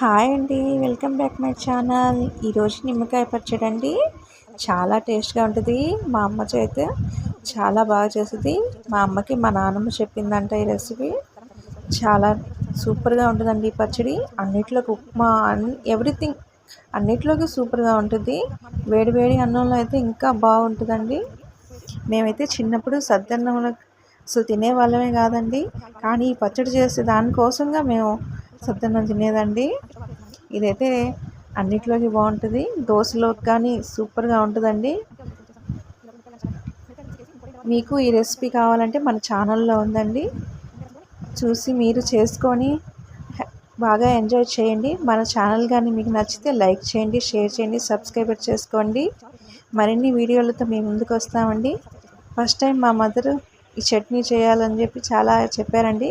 Hi అండి welcome back my channel. ఈరోజు నిమ్మకాయ పచ్చడి అండి. చాలా టేస్ట్గా ఉంటుంది. మా అమ్మ చేతి చాలా బాగా చేస్తుంది. మా అమ్మకి మా నాన్నమ్మ చెప్పిందంట ఈ రెసిపీ. చాలా సూపర్గా ఉంటుందండి ఈ పచ్చడి. అన్నిట్లోకి ఉప్మా అన్ని ఎవ్రీథింగ్ అన్నిట్లోకి సూపర్గా ఉంటుంది. వేడి వేడి అన్నంలో అయితే ఇంకా బాగుంటుందండి. మేమైతే చిన్నప్పుడు సద్దన్నంలో అసలు తినే వాళ్ళమే కాదండి. కానీ ఈ పచ్చడి చేసే దానికోసంగా మేము సద్దన్నం తినేదండి. ఇదైతే అన్నిట్లోకి బాగుంటుంది. దోశలోకి కానీ సూపర్గా ఉంటుందండి. మీకు ఈ రెసిపీ కావాలంటే మన ఛానల్లో ఉందండి. చూసి మీరు చేసుకొని బాగా ఎంజాయ్ చేయండి. మన ఛానల్ కానీ మీకు నచ్చితే లైక్ చేయండి షేర్ చేయండి సబ్స్క్రైబ్ చేసుకోండి. మరిన్ని వీడియోలతో మేము ముందుకు వస్తామండి. ఫస్ట్ టైం మా మదర్ ఈ చట్నీ చేయాలని చెప్పి చాలా చెప్పారండి.